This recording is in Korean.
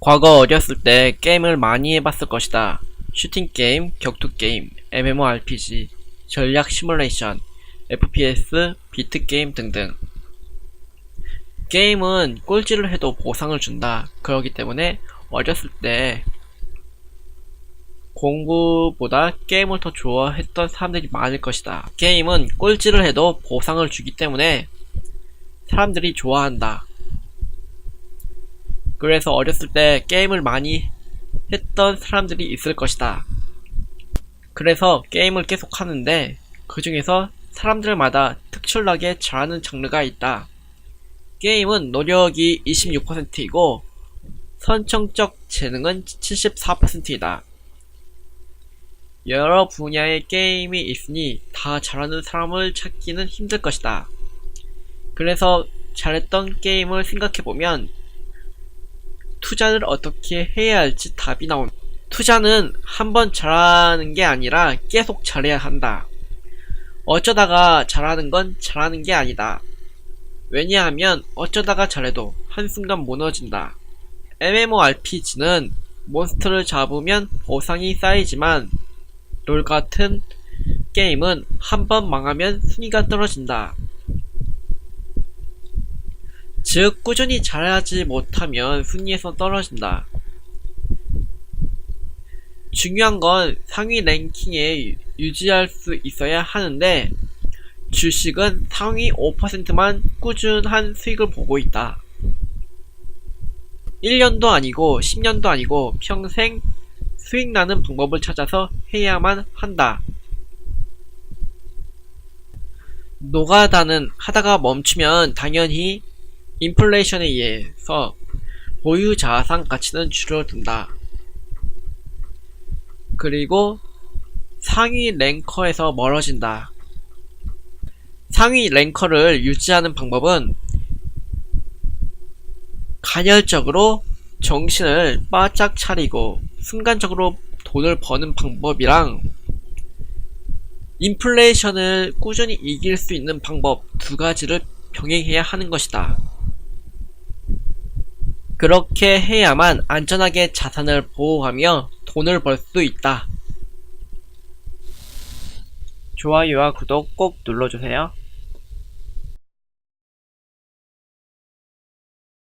과거 어렸을 때 게임을 많이 해봤을 것이다. 슈팅게임, 격투게임, MMORPG, 전략 시뮬레이션, FPS, 비트게임 등등. 게임은 꼴찌를 해도 보상을 준다. 그러기 때문에 어렸을 때 공부보다 게임을 더 좋아했던 사람들이 많을 것이다. 게임은 꼴찌를 해도 보상을 주기 때문에 사람들이 좋아한다. 그래서 어렸을 때 게임을 많이 했던 사람들이 있을 것이다. 그래서 게임을 계속 하는데 그 중에서 사람들마다 특출나게 잘하는 장르가 있다. 게임은 노력이 26%이고 선정적 재능은 74%이다. 여러 분야의 게임이 있으니 다 잘하는 사람을 찾기는 힘들 것이다. 그래서 잘했던 게임을 생각해보면 투자를 어떻게 해야 할지 답이 나온다. 투자는 한 번 잘하는 게 아니라 계속 잘해야 한다. 어쩌다가 잘하는 건 잘하는 게 아니다. 왜냐하면 어쩌다가 잘해도 한순간 무너진다. MMORPG는 몬스터를 잡으면 보상이 쌓이지만 롤 같은 게임은 한 번 망하면 순위가 떨어진다. 즉, 꾸준히 잘하지 못하면 순위에서 떨어진다. 중요한 건 상위 랭킹에 유지할 수 있어야 하는데, 주식은 상위 5%만 꾸준한 수익을 보고 있다. 1년도 아니고 10년도 아니고 평생 수익 나는 방법을 찾아서 해야만 한다. 노가다는 하다가 멈추면 당연히 인플레이션에 의해서 보유 자산 가치는 줄어든다. 그리고 상위 랭커에서 멀어진다. 상위 랭커를 유지하는 방법은 간헐적으로 정신을 바짝 차리고 순간적으로 돈을 버는 방법이랑 인플레이션을 꾸준히 이길 수 있는 방법 두 가지를 병행해야 하는 것이다. 그렇게 해야만 안전하게 자산을 보호하며 돈을 벌 수 있다. 좋아요와 구독 꼭 눌러주세요.